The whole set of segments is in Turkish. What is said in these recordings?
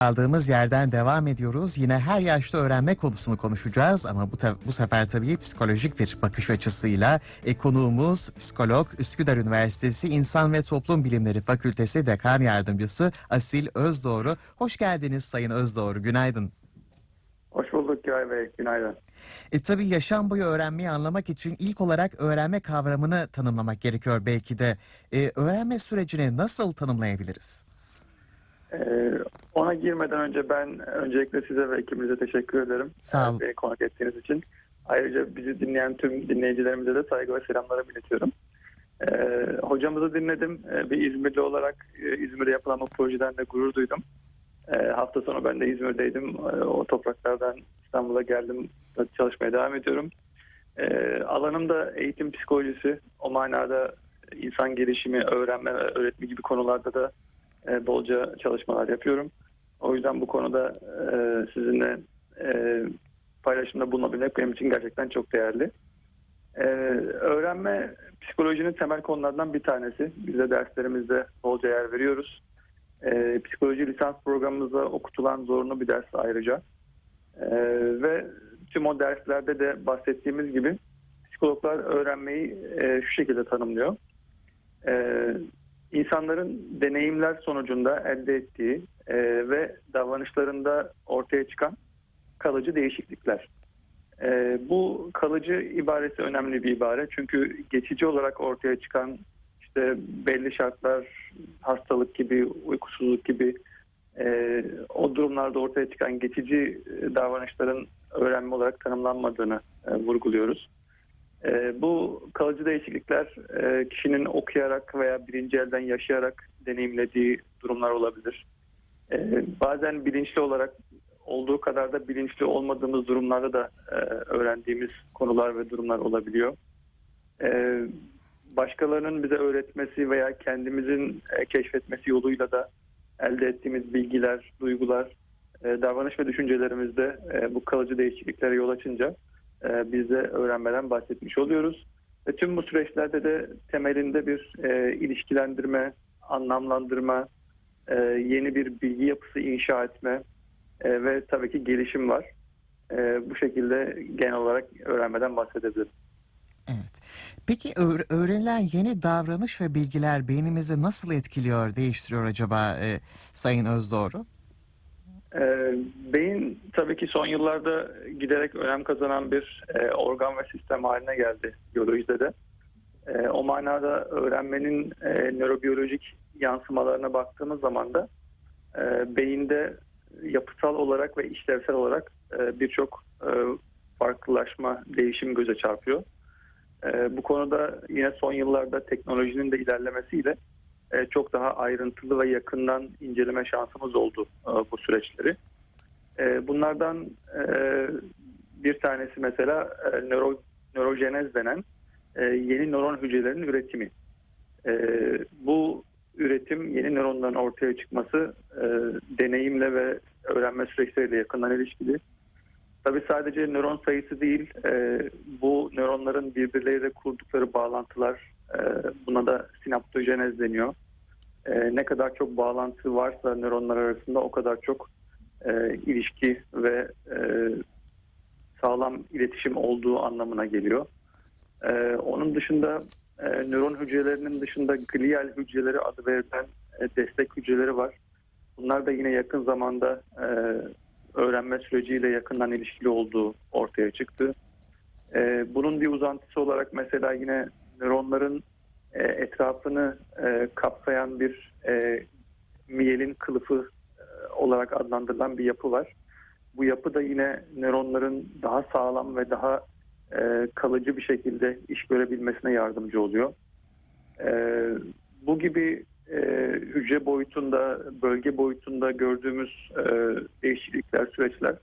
Kaldığımız yerden devam ediyoruz. Yine her yaşta öğrenme konusunu konuşacağız ama bu, bu sefer tabii psikolojik bir bakış açısıyla e, konuğumuz psikolog Üsküdar Üniversitesi İnsan ve Toplum Bilimleri Fakültesi Dekan Yardımcısı Asil Özdoğru. Hoş geldiniz Sayın Özdoğru. Günaydın. Hoş bulduk Güray Bey. Günaydın. E tabii yaşam boyu öğrenmeyi anlamak için ilk olarak öğrenme kavramını tanımlamak gerekiyor belki de. E, öğrenme sürecini nasıl tanımlayabiliriz? Ee, ona girmeden önce ben öncelikle size ve ekibinize teşekkür ederim. Sağ olun. Beni konuk ettiğiniz için. Ayrıca bizi dinleyen tüm dinleyicilerimize de saygı ve selamlarımı iletiyorum. Ee, hocamızı dinledim. Ee, bir İzmirli olarak e, İzmir'de yapılan o projeden de gurur duydum. Ee, hafta sonu ben de İzmir'deydim. Ee, o topraklardan İstanbul'a geldim. Çalışmaya devam ediyorum. Ee, alanım da eğitim psikolojisi. O manada insan gelişimi, öğrenme ve öğretme gibi konularda da e, bolca çalışmalar yapıyorum. O yüzden bu konuda e, sizinle e, paylaşımda bulunabilmek benim için gerçekten çok değerli. E, öğrenme psikolojinin temel konulardan bir tanesi. Biz de derslerimizde bolca yer veriyoruz. Psikoloji lisans programımızda okutulan zorunlu bir ders ayrıca. Ve tüm o derslerde de bahsettiğimiz gibi psikologlar öğrenmeyi şu şekilde tanımlıyor. E, insanların deneyimler sonucunda elde ettiği e, ve davranışlarında ortaya çıkan kalıcı değişiklikler. E, bu kalıcı ibaresi önemli bir ibare çünkü geçici olarak ortaya çıkan işte belli şartlar, hastalık gibi, uykusuzluk gibi e, o durumlarda ortaya çıkan geçici e, davranışların öğrenme olarak tanımlanmadığını e, vurguluyoruz. E, bu kalıcı değişiklikler e, kişinin okuyarak veya birinci elden yaşayarak deneyimlediği durumlar olabilir. E, bazen bilinçli olarak olduğu kadar da bilinçli olmadığımız durumlarda da e, öğrendiğimiz konular ve durumlar olabiliyor. E, başkalarının bize öğretmesi veya kendimizin e, keşfetmesi yoluyla da elde ettiğimiz bilgiler, duygular, e, davranış ve düşüncelerimizde e, bu kalıcı değişikliklere yol açınca e, biz de öğrenmeden bahsetmiş oluyoruz. Ve tüm bu süreçlerde de temelinde bir e, ilişkilendirme, anlamlandırma, e, yeni bir bilgi yapısı inşa etme e, ve tabii ki gelişim var. E, bu şekilde genel olarak öğrenmeden bahsedebilirim. Evet. Peki öğ- öğrenilen yeni davranış ve bilgiler beynimizi nasıl etkiliyor, değiştiriyor acaba e, Sayın Özdoğru? E, beyin tabii ki son yıllarda giderek önem kazanan bir e, organ ve sistem haline geldi biyolojide de. E, o manada öğrenmenin e, nörobiyolojik yansımalarına baktığımız zaman da e, beyinde yapısal olarak ve işlevsel olarak e, birçok e, farklılaşma, değişim göze çarpıyor. E, bu konuda yine son yıllarda teknolojinin de ilerlemesiyle e, çok daha ayrıntılı ve yakından inceleme şansımız oldu e, bu süreçleri. E, bunlardan bir tanesi mesela nöro, nörojenez denen yeni nöron hücrelerinin üretimi. Bu üretim yeni nöronların ortaya çıkması deneyimle ve öğrenme süreçleriyle yakından ilişkili. Tabii sadece nöron sayısı değil, e, bu nöronların birbirleriyle kurdukları bağlantılar, e, buna da sinaptojenez deniyor. E, ne kadar çok bağlantı varsa nöronlar arasında o kadar çok e, ilişki ve e, sağlam iletişim olduğu anlamına geliyor. E, onun dışında e, nöron hücrelerinin dışında glial hücreleri adı verilen e, destek hücreleri var. Bunlar da yine yakın zamanda e, öğrenme süreciyle yakından ilişkili olduğu ortaya çıktı. E, bunun bir uzantısı olarak mesela yine nöronların e, etrafını e, kapsayan bir e, miyelin kılıfı e, olarak adlandırılan bir yapı var. Bu yapı da yine nöronların daha sağlam ve daha e, kalıcı bir şekilde iş görebilmesine yardımcı oluyor. E, bu gibi e, hücre boyutunda, bölge boyutunda gördüğümüz e, değişiklikler, süreçler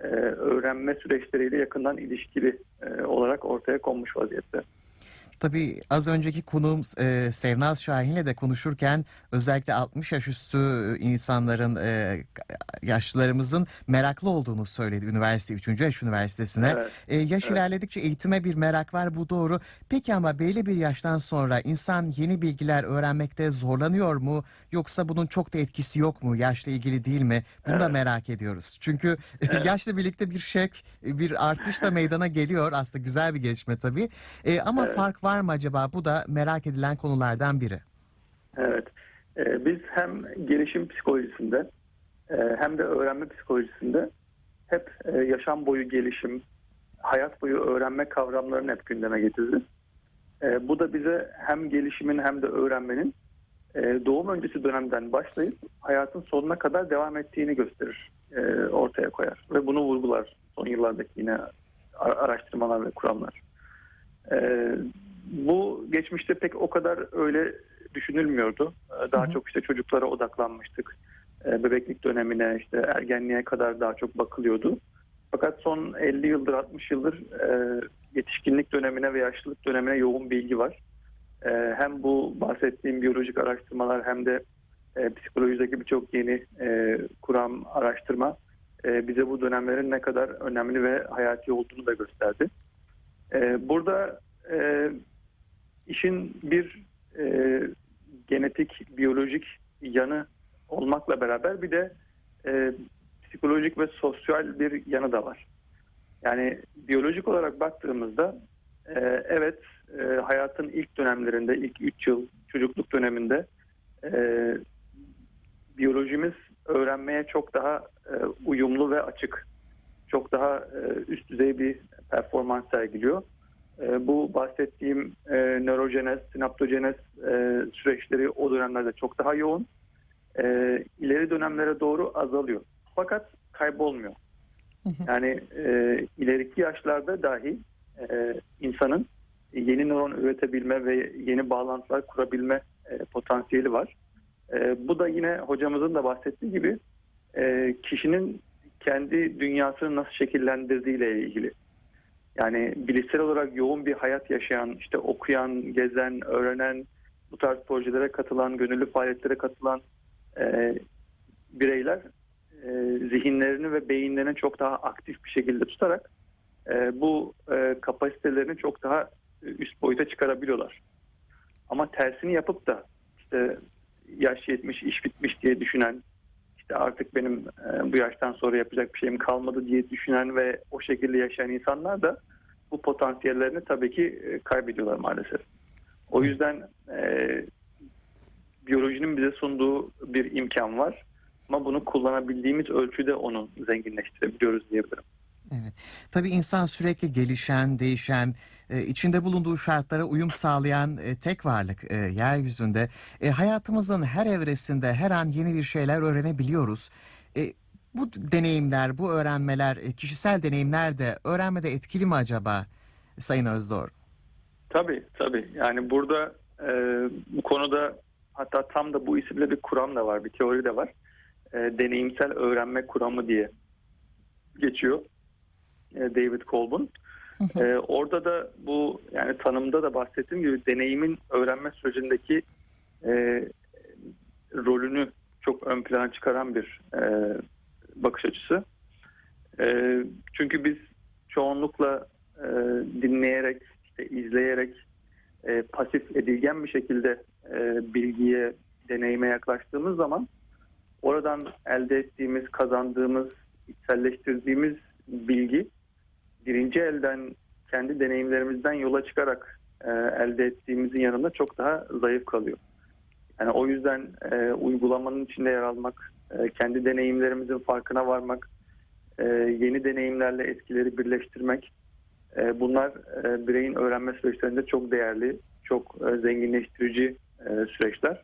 e, öğrenme süreçleriyle yakından ilişkili e, olarak ortaya konmuş vaziyette. Tabii az önceki konuğum e, Sevnaz Şahin'le de konuşurken özellikle 60 yaş üstü insanların, e, yaşlılarımızın meraklı olduğunu söyledi üniversite 3. Yaş Üniversitesi'ne. Evet. E, yaş Evet. ilerledikçe eğitime bir merak var bu doğru. Peki ama belli bir yaştan sonra insan yeni bilgiler öğrenmekte zorlanıyor mu? Yoksa bunun çok da etkisi yok mu? Yaşla ilgili değil mi? Bunu da Evet. merak ediyoruz. Çünkü yaşla birlikte bir şek, bir artış da meydana geliyor. Aslında güzel bir gelişme tabii. E, ama Evet. fark var mı acaba? Bu da merak edilen konulardan biri. Evet. Ee, biz hem gelişim psikolojisinde e, hem de öğrenme psikolojisinde hep e, yaşam boyu gelişim, hayat boyu öğrenme kavramlarını hep gündeme getiririz. E, bu da bize hem gelişimin hem de öğrenmenin e, doğum öncesi dönemden başlayıp hayatın sonuna kadar devam ettiğini gösterir, e, ortaya koyar. Ve bunu vurgular son yıllardaki yine ar- araştırmalar ve kuramlar. E, bu geçmişte pek o kadar öyle düşünülmüyordu. Ee, Daha Hı hı. çok işte çocuklara odaklanmıştık. Ee, Bebeklik dönemine, işte ergenliğe kadar daha çok bakılıyordu. Fakat son 50 yıldır, 60 yıldır e, yetişkinlik dönemine ve yaşlılık dönemine yoğun bilgi var. E, Hem bu bahsettiğim biyolojik araştırmalar hem de e, psikolojideki birçok yeni e, kuram, araştırma bize bu dönemlerin ne kadar önemli ve hayati olduğunu da gösterdi. Burada işin bir e, genetik, biyolojik yanı olmakla beraber bir de e, psikolojik ve sosyal bir yanı da var. Yani biyolojik olarak baktığımızda e, evet e, hayatın ilk dönemlerinde, ilk 3 yıl çocukluk döneminde e, biyolojimiz öğrenmeye çok daha e, uyumlu ve açık. Çok daha e, üst düzey bir performans sergiliyor. E, bu bahsettiğim e, nörojenez, sinaptojenez e, süreçleri o dönemlerde çok daha yoğun. E, ileri dönemlere doğru azalıyor. Fakat kaybolmuyor. Yani e, ileriki yaşlarda dahi e, insanın yeni nöron üretebilme ve yeni bağlantılar kurabilme e, potansiyeli var. E, bu da yine hocamızın da bahsettiği gibi e, kişinin kendi dünyasını nasıl şekillendirdiğiyle ilgili. Yani bilişsel olarak yoğun bir hayat yaşayan, işte okuyan, gezen, öğrenen, bu tarz projelere katılan, gönüllü faaliyetlere katılan e, bireyler e, zihinlerini ve beyinlerini çok daha aktif bir şekilde tutarak e, bu e, kapasitelerini çok daha üst boyuta çıkarabiliyorlar. Ama tersini yapıp da işte yaş yetmiş, iş bitmiş diye düşünen, işte artık benim e, bu yaştan sonra yapacak bir şeyim kalmadı diye düşünen ve o şekilde yaşayan insanlar da bu potansiyellerini tabii ki e, kaybediyorlar maalesef. O yüzden e, biyolojinin bize sunduğu bir imkan var. Ama bunu kullanabildiğimiz ölçüde onu zenginleştirebiliyoruz diyebilirim. Evet. Tabii insan sürekli gelişen, değişen, e, içinde bulunduğu şartlara uyum sağlayan e, tek varlık e, yeryüzünde. E, hayatımızın her evresinde her an yeni bir şeyler öğrenebiliyoruz. Bu deneyimler, bu öğrenmeler, e, kişisel deneyimler de öğrenmede etkili mi acaba Sayın Özdoğru? Tabii tabii. Yani burada bu konuda hatta tam da bu isimde bir kuram da var, bir teori de var. Deneyimsel öğrenme kuramı diye geçiyor. E, David Kolb'un. E, orada da bu yani tanımda da bahsettiğim gibi deneyimin öğrenme sürecindeki e, rolünü çok ön plana çıkaran bir e, bakış açısı. E, çünkü biz çoğunlukla e, dinleyerek, işte izleyerek, e, pasif edilgen bir şekilde e, bilgiye, deneyime yaklaştığımız zaman oradan elde ettiğimiz, kazandığımız, içselleştirdiğimiz bilgi birinci elden kendi deneyimlerimizden yola çıkarak e, elde ettiğimizin yanında çok daha zayıf kalıyor. Yani o yüzden e, uygulamanın içinde yer almak, e, kendi deneyimlerimizin farkına varmak, e, yeni deneyimlerle etkileri birleştirmek, e, bunlar e, bireyin öğrenme süreçlerinde çok değerli, çok e, zenginleştirici e, süreçler.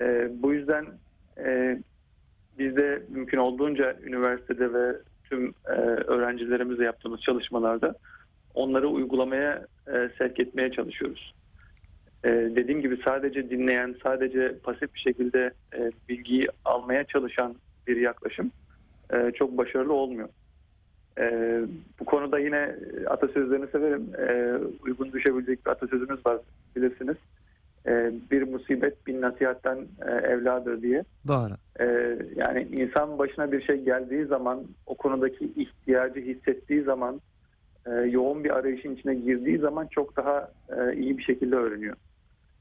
E, bu yüzden e, biz de mümkün olduğunca üniversitede ve tüm e, öğrencilerimizle yaptığımız çalışmalarda onları uygulamaya e, sevk etmeye çalışıyoruz. E, dediğim gibi sadece dinleyen, sadece pasif bir şekilde e, bilgiyi almaya çalışan bir yaklaşım e, çok başarılı olmuyor. Ee, bu konuda yine atasözlerini severim. Ee, uygun düşebilecek bir atasözümüz var bilirsiniz. Ee, bir musibet bin nasihatten e, evladır diye. Doğru. Ee, yani insan başına bir şey geldiği zaman o konudaki ihtiyacı hissettiği zaman e, yoğun bir arayışın içine girdiği zaman çok daha e, iyi bir şekilde öğreniyor.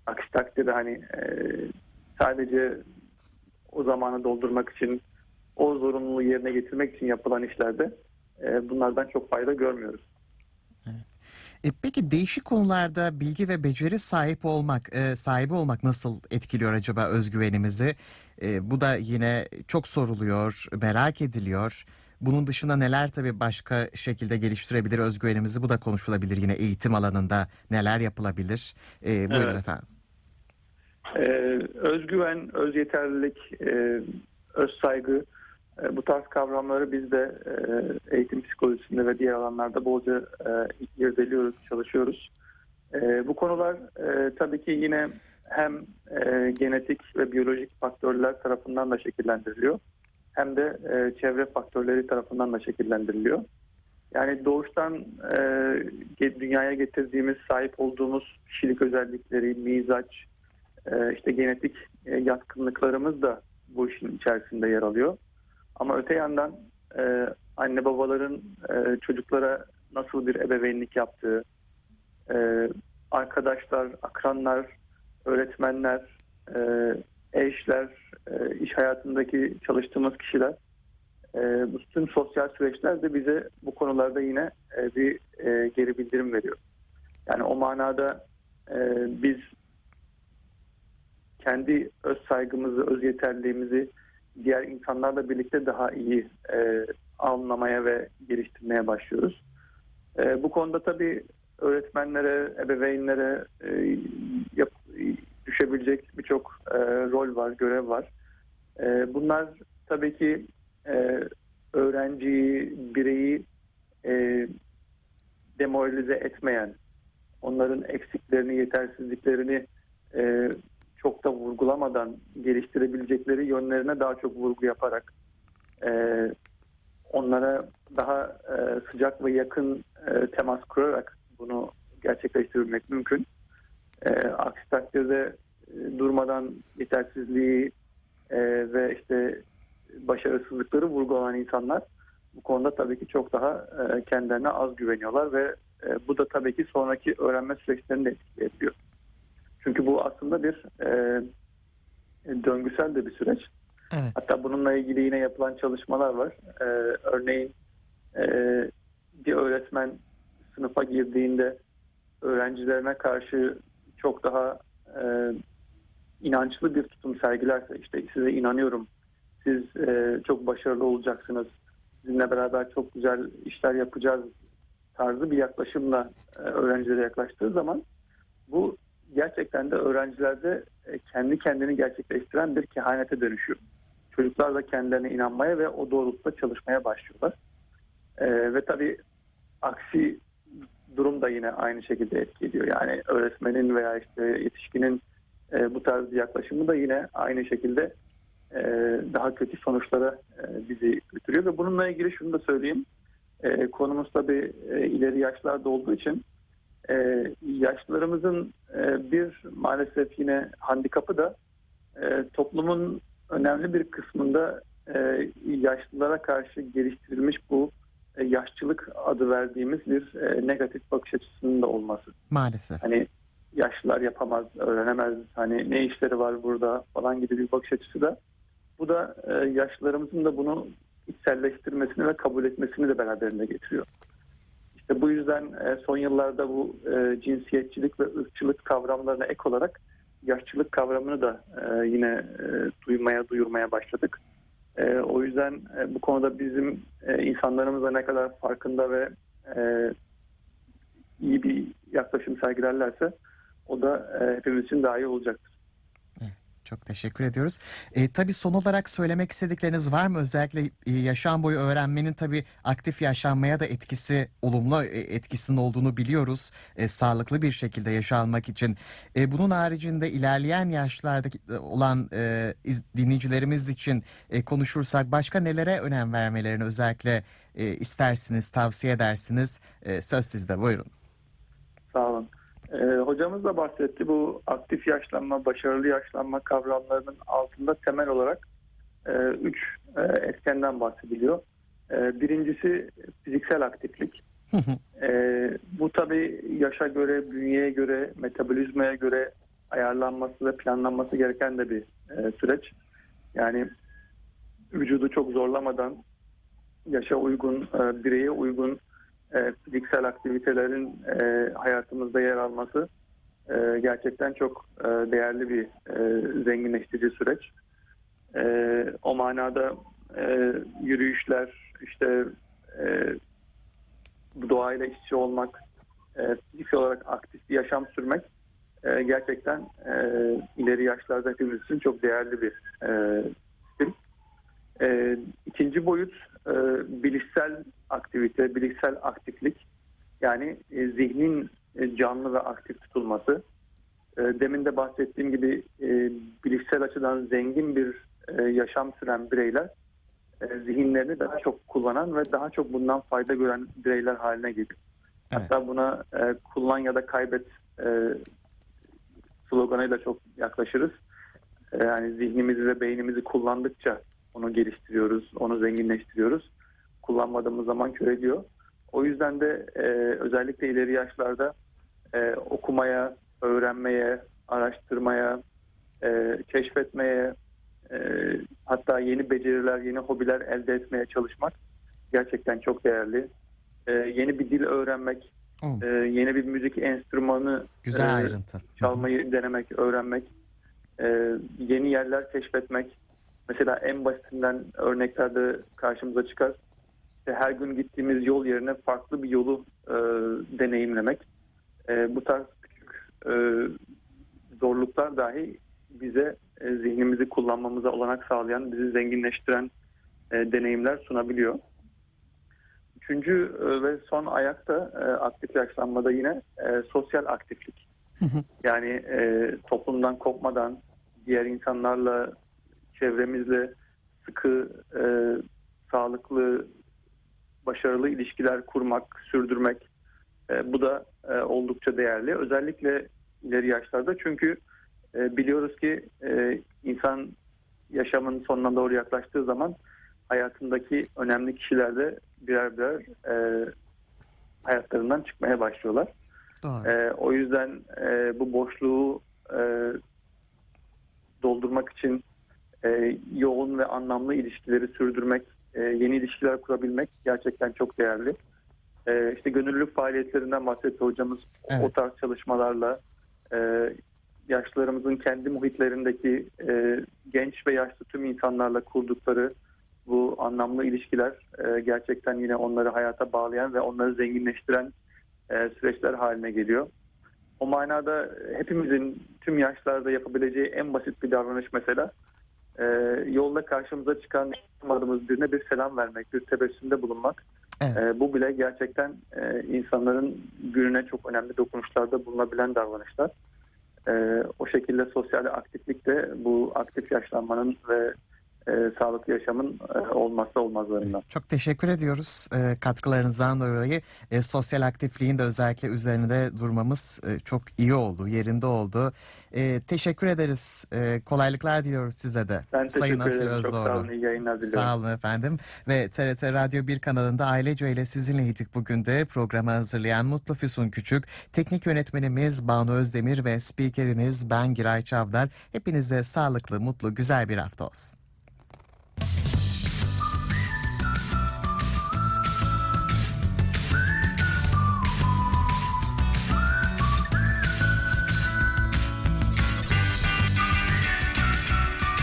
Aksi takdirde hani e, sadece o zamanı doldurmak için o zorunluluğu yerine getirmek için yapılan işlerde e, bunlardan çok fayda görmüyoruz. E, peki değişik konularda bilgi ve beceri sahip olmak, e, sahibi olmak nasıl etkiliyor acaba özgüvenimizi? E, bu da yine çok soruluyor, merak ediliyor. Bunun dışında neler tabii başka şekilde geliştirebilir özgüvenimizi? Bu da konuşulabilir yine eğitim alanında neler yapılabilir? E, buyurun Evet. efendim. Ee, özgüven, öz yeterlilik, e, öz saygı bu tarz kavramları biz de e, eğitim psikolojisinde ve diğer alanlarda bolca e, irdeliyoruz, çalışıyoruz. E, bu konular e, tabii ki yine hem e, genetik ve biyolojik faktörler tarafından da şekillendiriliyor hem de e, çevre faktörleri tarafından da şekillendiriliyor. Yani doğuştan e, dünyaya getirdiğimiz, sahip olduğumuz kişilik özellikleri, mizaç, e, işte genetik e, yatkınlıklarımız da bu işin içerisinde yer alıyor. Ama öte yandan e, anne babaların e, çocuklara nasıl bir ebeveynlik yaptığı, e, arkadaşlar, akranlar, öğretmenler, e, eşler, e, iş hayatındaki çalıştığımız kişiler, e, bu tüm sosyal süreçler de bize bu konularda yine e, bir e, geri bildirim veriyor. Yani o manada e, biz kendi öz saygımızı, öz yeterliğimizi diğer insanlarla birlikte daha iyi e, anlamaya ve geliştirmeye başlıyoruz. E, bu konuda tabii öğretmenlere, ebeveynlere e, yap, düşebilecek birçok e, rol var, görev var. E, bunlar tabii ki e, öğrenciyi, bireyi e, demoralize etmeyen, onların eksiklerini, yetersizliklerini e, vurgulamadan geliştirebilecekleri yönlerine daha çok vurgu yaparak e, onlara daha e, sıcak ve yakın e, temas kurarak bunu gerçekleştirmek mümkün. E, aksi takdirde e, durmadan yetersizliği e, ve işte başarısızlıkları vurgulanan insanlar bu konuda tabii ki çok daha e, kendilerine az güveniyorlar ve e, bu da tabii ki sonraki öğrenme süreçlerini de etkileyebiliyor. Çünkü bu aslında bir e, döngüsel de bir süreç. Evet. Hatta bununla ilgili yine yapılan çalışmalar var. E, örneğin e, bir öğretmen sınıfa girdiğinde öğrencilerine karşı çok daha e, inançlı bir tutum sergilerse işte size inanıyorum, siz e, çok başarılı olacaksınız, sizinle beraber çok güzel işler yapacağız tarzı bir yaklaşımla e, öğrencilere yaklaştığı zaman bu gerçekten de öğrencilerde e, kendi kendini gerçekleştiren bir kehanete dönüşüyor. Çocuklar da kendilerine inanmaya ve o doğrultuda çalışmaya başlıyorlar. E, ve tabii aksi durum da yine aynı şekilde etki ediyor. Yani öğretmenin veya işte yetişkinin e, bu tarz bir yaklaşımı da yine aynı şekilde e, daha kötü sonuçlara e, bizi götürüyor. Ve bununla ilgili şunu da söyleyeyim. E, konumuz tabii e, ileri yaşlarda olduğu için e, yaşlılarımızın e, bir maalesef yine handikapı da e, toplumun önemli bir kısmında e, yaşlılara karşı geliştirilmiş bu e, yaşçılık adı verdiğimiz bir e, negatif bakış açısının da olması. Maalesef. Hani yaşlılar yapamaz, öğrenemez, hani ne işleri var burada falan gibi bir bakış açısı da bu da e, yaşlılarımızın da bunu içselleştirmesini ve kabul etmesini de beraberinde getiriyor. Bu yüzden e, son yıllarda bu e, cinsiyetçilik ve ırkçılık kavramlarına ek olarak yaşçılık kavramını da e, yine e, duymaya, duyurmaya başladık. O yüzden bu konuda bizim e, insanlarımız ne kadar farkında ve iyi bir yaklaşım sergilerlerse o da hepimiz için daha iyi olacaktır. Çok teşekkür ediyoruz. E, tabii son olarak söylemek istedikleriniz var mı? Özellikle e, yaşam boyu öğrenmenin tabii aktif yaşlanmaya da etkisi, olumlu e, etkisinin olduğunu biliyoruz. E, sağlıklı bir şekilde yaşanmak için. E, bunun haricinde ilerleyen yaşlarda olan e, iz- dinleyicilerimiz için e, konuşursak başka nelere önem vermelerini özellikle e, istersiniz, tavsiye edersiniz? E, söz sizde, buyurun. Sağ olun. Ee, hocamız da bahsetti bu aktif yaşlanma, başarılı yaşlanma kavramlarının altında temel olarak e, üç e, etkenden bahsediliyor. E, birincisi fiziksel aktiflik. E, bu tabii yaşa göre, bünyeye göre, metabolizmaya göre ayarlanması ve planlanması gereken de bir e, süreç. Yani vücudu çok zorlamadan yaşa uygun, e, bireye uygun e, fiziksel aktivitelerin e, hayatımızda yer alması e, gerçekten çok e, değerli bir e, zenginleştirici süreç. E, o manada e, yürüyüşler, işte e, doğayla iç içe olmak, e, fiziksel olarak aktif bir yaşam sürmek e, gerçekten e, ileri yaşlarda hepimiz için çok değerli bir e, stil. E, ikinci boyut e, bilişsel aktivite, bilişsel aktiflik. Yani e, zihnin e, canlı ve aktif tutulması. E, demin de bahsettiğim gibi e, bilişsel açıdan zengin bir e, yaşam süren bireyler e, zihinlerini daha çok kullanan ve daha çok bundan fayda gören bireyler haline geliyor. Evet. Hatta buna e, kullan ya da kaybet e, sloganıyla çok yaklaşırız. E, yani zihnimizi ve beynimizi kullandıkça onu geliştiriyoruz, onu zenginleştiriyoruz. Kullanmadığımız zaman kör ediyor. O yüzden de e, özellikle ileri yaşlarda e, okumaya, öğrenmeye, araştırmaya, e, keşfetmeye, e, hatta yeni beceriler, yeni hobiler elde etmeye çalışmak gerçekten çok değerli. E, yeni bir dil öğrenmek, Oh, e, yeni bir müzik enstrümanı güzel e, ayrıntı. çalmayı denemek, öğrenmek, e, yeni yerler keşfetmek. Mesela en basitinden örneklerde karşımıza çıkar. İşte her gün gittiğimiz yol yerine farklı bir yolu e, deneyimlemek. E, bu tarz küçük e, zorluklar dahi bize e, zihnimizi kullanmamıza olanak sağlayan, bizi zenginleştiren e, deneyimler sunabiliyor. Üçüncü e, ve son ayakta e, aktif yaşlanmada yine e, sosyal aktiflik. Yani e, toplumdan kopmadan diğer insanlarla, çevremizle sıkı, e, sağlıklı, başarılı ilişkiler kurmak, sürdürmek e, bu da e, oldukça değerli. Özellikle ileri yaşlarda çünkü e, biliyoruz ki e, insan yaşamın sonuna doğru yaklaştığı zaman hayatındaki önemli kişiler de birer birer e, hayatlarından çıkmaya başlıyorlar. Doğru. Ee, o yüzden e, bu boşluğu e, doldurmak için e, yoğun ve anlamlı ilişkileri sürdürmek, e, yeni ilişkiler kurabilmek gerçekten çok değerli. E, işte gönüllülük faaliyetlerinden bahsetti hocamız. O Evet. tarz çalışmalarla e, yaşlılarımızın kendi muhitlerindeki e, genç ve yaşlı tüm insanlarla kurdukları bu anlamlı ilişkiler e, gerçekten yine onları hayata bağlayan ve onları zenginleştiren e, süreçler haline geliyor. O manada hepimizin tüm yaşlarda yapabileceği en basit bir davranış mesela e, yolda karşımıza çıkan tanımadığımız birine bir selam vermek, bir tebessümde bulunmak. Evet. E, bu bile gerçekten e, insanların gününe çok önemli dokunuşlarda bulunabilen davranışlar. E, o şekilde sosyal aktiflik de bu aktif yaşlanmanın ve e, sağlıklı yaşamın e, olmazsa olmazlarından. Çok teşekkür ediyoruz e, katkılarınızdan dolayı. E, sosyal aktifliğin de özellikle üzerinde durmamız e, çok iyi oldu, yerinde oldu. E, teşekkür ederiz. E, kolaylıklar diliyoruz size de. Ben Sayın teşekkür Asil ederim. Çok sağ Özdoğru. olun. İyi yayınlar diliyorum. Sağ olun efendim. Ve TRT Radyo 1 kanalında Ailece ile sizinleydik bugün de. Programı hazırlayan Mutlu Füsun Küçük, teknik yönetmenimiz Banu Özdemir ve spikeriniz ben Giray Çavdar. Hepinize sağlıklı, mutlu, güzel bir hafta olsun.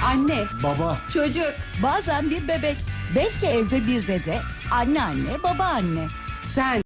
Anne, Baba, çocuk, bazen bir bebek, belki evde bir dede, anneanne, babaanne. Sen